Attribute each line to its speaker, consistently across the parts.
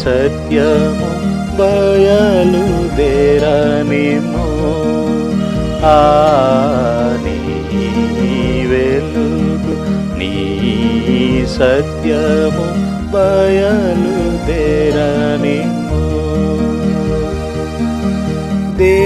Speaker 1: సత్యము బయలు బయలుదేరనిము ఆ నీ వెలుగు నీ సత్యము బయలు బయలుదేరనిము దే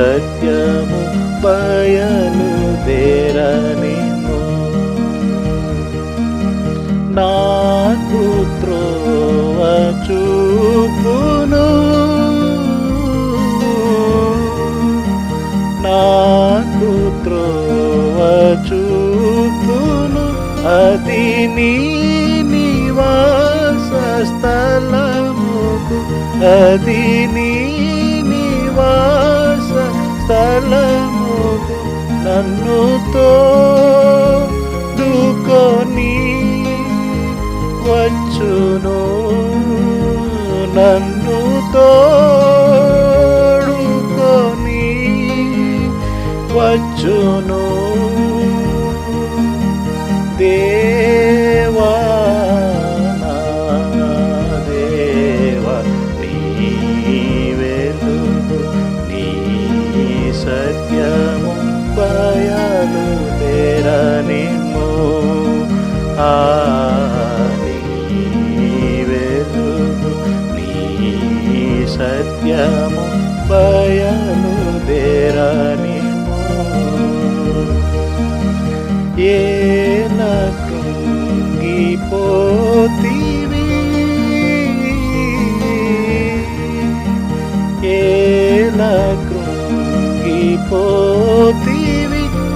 Speaker 1: సత్యము బయలుదేరనిము నాకు త్రోవ చూపును. నాకు త్రోవ చూపును. అది నీ నివాస స్థలముకు అది నీ స్థలముకు నన్ను సత్యము బయలు తెరనిము ఏన కృంగిపోతివి ఏన కృంగిపోతివి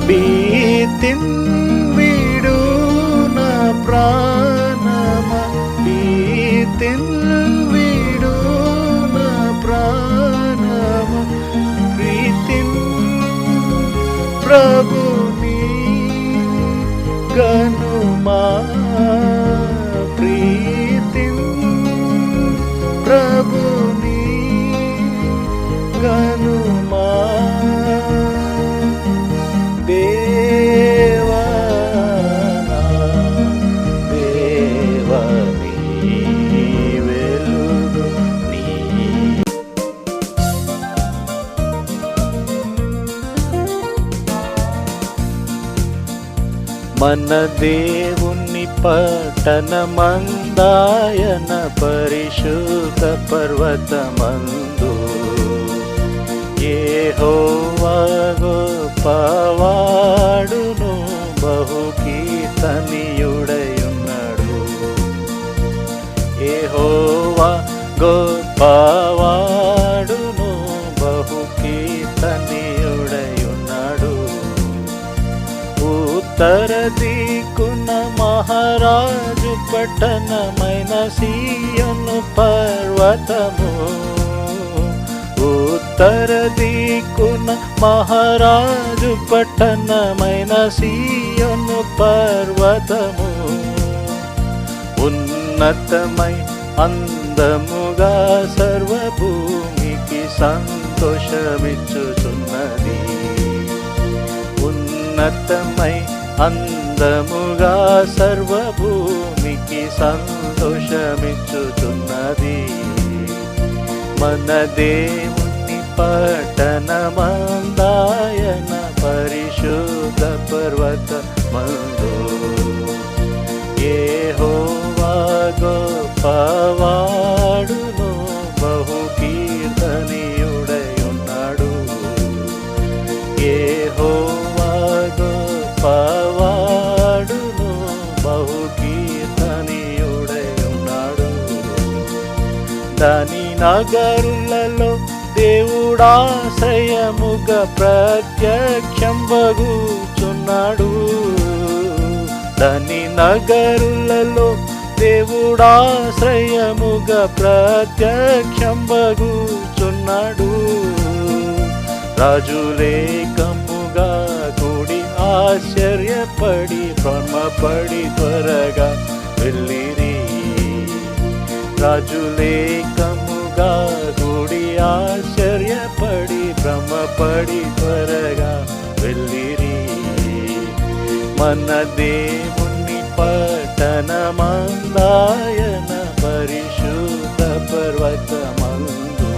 Speaker 1: భీతిన్ విడు నా ప్రాణమ? బీతిన్ ప్రభుని గనుమా మన దేవుని పట్టణ మందాయన పరిశుద్ధ పర్వతమందు. ఏ గొప్పవాడును బహు కీర్తనీయుడయున్నాడు ఏ గొప్పవాడును మహారాజు పట్టణమైన సీయను పర్వతము. ఉత్తర దిక్కున మహారాజు పట్టణమైన సీయను పర్వతము. ఉన్నతమై అందముగా సర్వభూమికి సంతోషమిచ్చుచున్నది. ఉన్నతమై ఆనందముగా సర్వభూమికి సంతోషమిచ్చుతున్నది మన దేవుని పట్టణమందాయన పరిశుద్ధ పర్వత మందు ఏ గొప్పవాడును దాని నగరులలో దేవుడాశ్రయముగా ప్రత్యక్షం బగుచున్నాడు దాని నగరులలో దేవుడాశ్రయముగా ప్రత్యక్షం రాజులే రాజులేకముగా కూడి ఆశ్చర్యపడి భ్రమపడి త్వరగా వెళ్ళిరి. రాజులేకముగా గుడి ఆశ్చర్యపడి భ్రమపడి త్వరగా వెళ్ళిరి. మన దేవుని పట్టణమందాయన పరిశుద్ధ పర్వతమందు.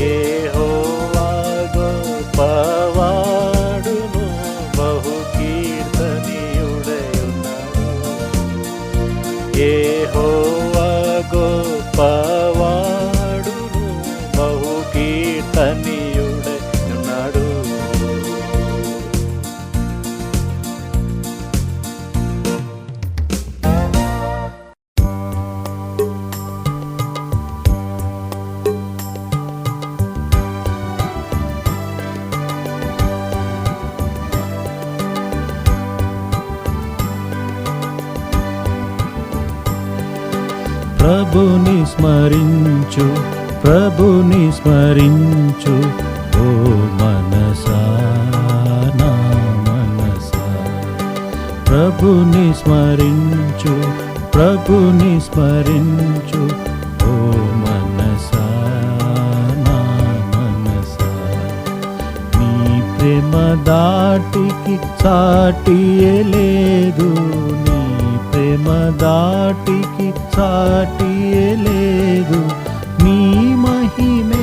Speaker 1: యెహోవా గొప్పవాడును బహు కీర్తనీయుడయున్నాడు యెహోవా గొప్పవాడును
Speaker 2: ప్రభుని స్మరించు ప్రభుని స్మరించు. ఓ మనసా నా మనసా. ప్రభుని స్మరించు ప్రభుని స్మరించు. ఓ మనసా నా మనసా. నీ ప్రేమ దాటికి సాటియే లేదు. నీ ప్రేమ దాటికి సాటియే లేదు. నీ మహిమే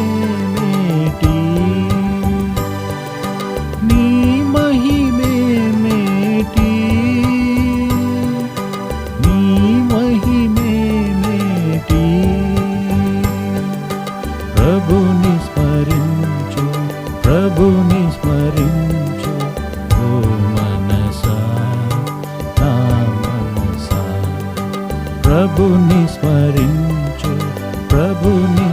Speaker 2: ప్రభుని స్మరించు ప్రభుని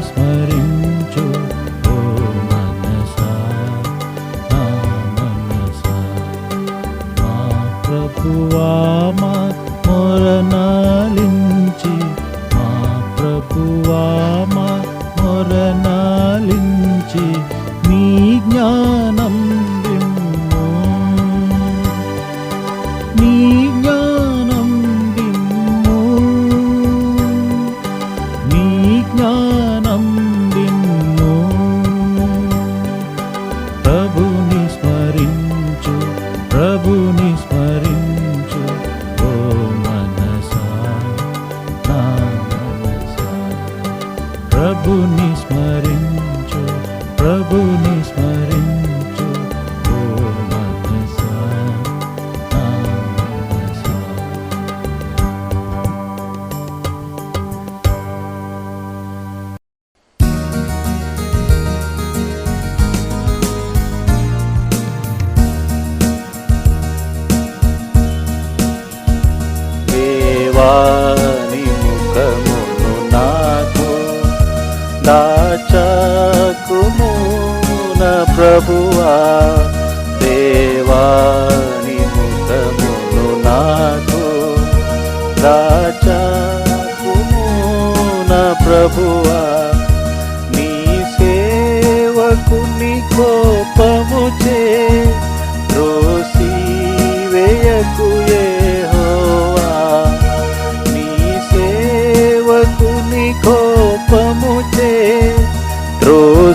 Speaker 1: దేవాని ముఖమును నాకు దాచకుము ప్రభువా. దేవాని ముఖమును నాకు దాచకుము ప్రభువా. నీ సేవకుని కోపము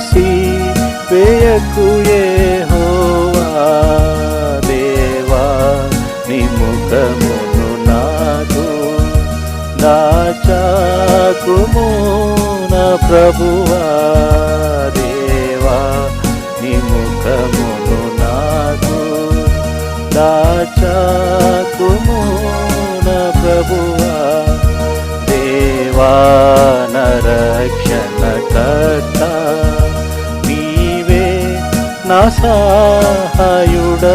Speaker 1: త్రోసి వేయకు హోవా దేవా నీ ముఖమును నాకు దాచాకుము నా ప్రభువా దేవా నీ ముఖమును నాకు దాచాకుము నా ప్రభువా దేవా నరక్షణ కర్తా సహాయుడవు